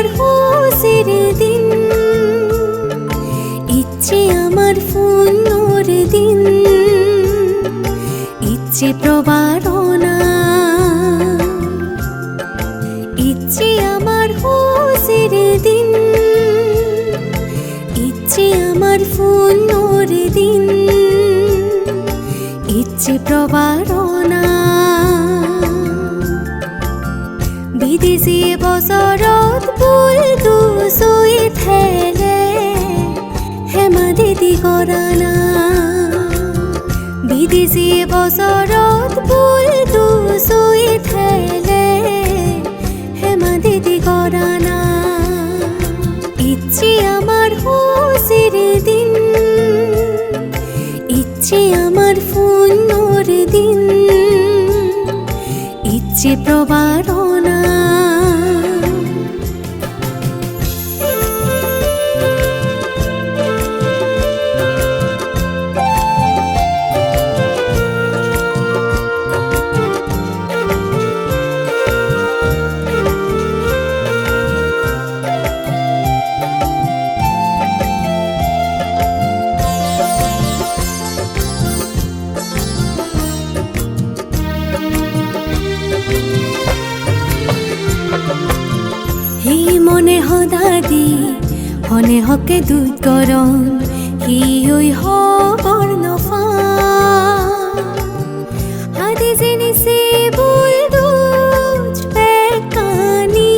পার হোসের দিন। ইচ্ছে আমার দিন। ইচ্ছে প্রবারণা। ইচ্ছে আমার দিন। ইচ্ছে আমার ফুনোর দিন। ইচ্ছে বিদেশি বছৰত ফুল দুচুই থেলে হেমা দিদি কৰানা বিদেশি বছৰত ফুল দুচুই থেলে হেমা দিদি কৰানা ইচ্ছে আমার হুসির দিন। ইচ্ছে আমার ফুল্লর দিন। ইচ্ছে প্রবারণা হদাদি হনে হকে দুধ গরম হি ওই হবর নফা হাদি জেনি সে বুল দুজ পেকানি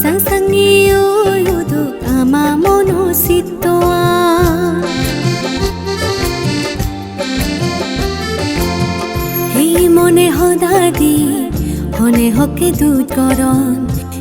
সাসঙ্গি ওই উদু আমা মনো সিত্তোয়া হেই মনে হদাদি হনে হকে দুধ গরম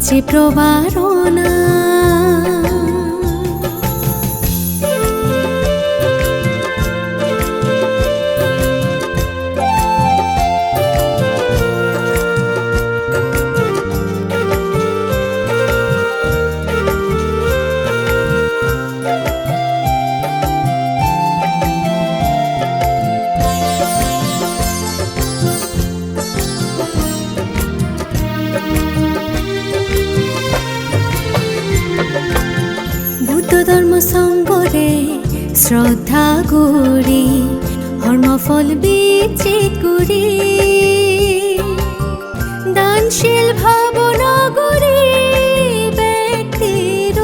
ইচ্ছে প্রবারণা। শ্রদ্ধা করি, ধর্মফল বিচে করি। দানশীল ভাবনা করি ব্যক্তির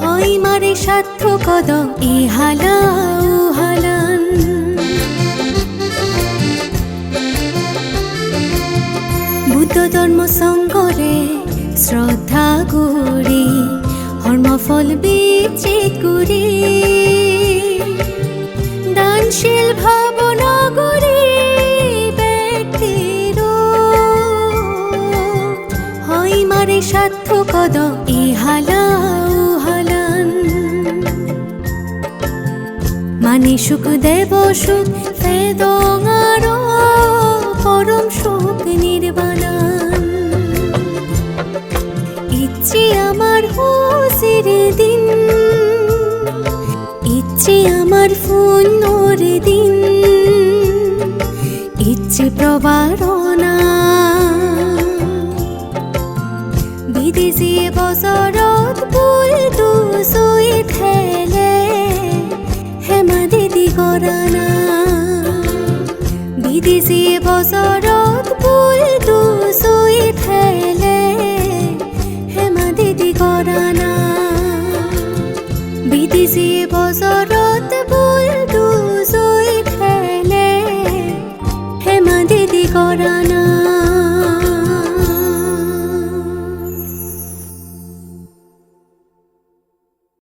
হয় মারে সার্থকদ ইহালা উহালান বুদ্ধ ধর্ম সঙ্গরে শ্রদ্ধা করি ধর্মফল বিচে করি দানশীল ভাবনা করি হয় মারে সার্থকদ ইহালা উহালান মানে সুখ দেব সুখ ফেদঙার পরম সুখ নির্বাণান। ইচ্ছে আমার হুসির আমার ফুল্লর দিন, ইচ্ছে প্রবারণা। বিদেশি বছৰত ফুল দুচুই থেলে হেমা দিদি করানা বিদেশি বছৰত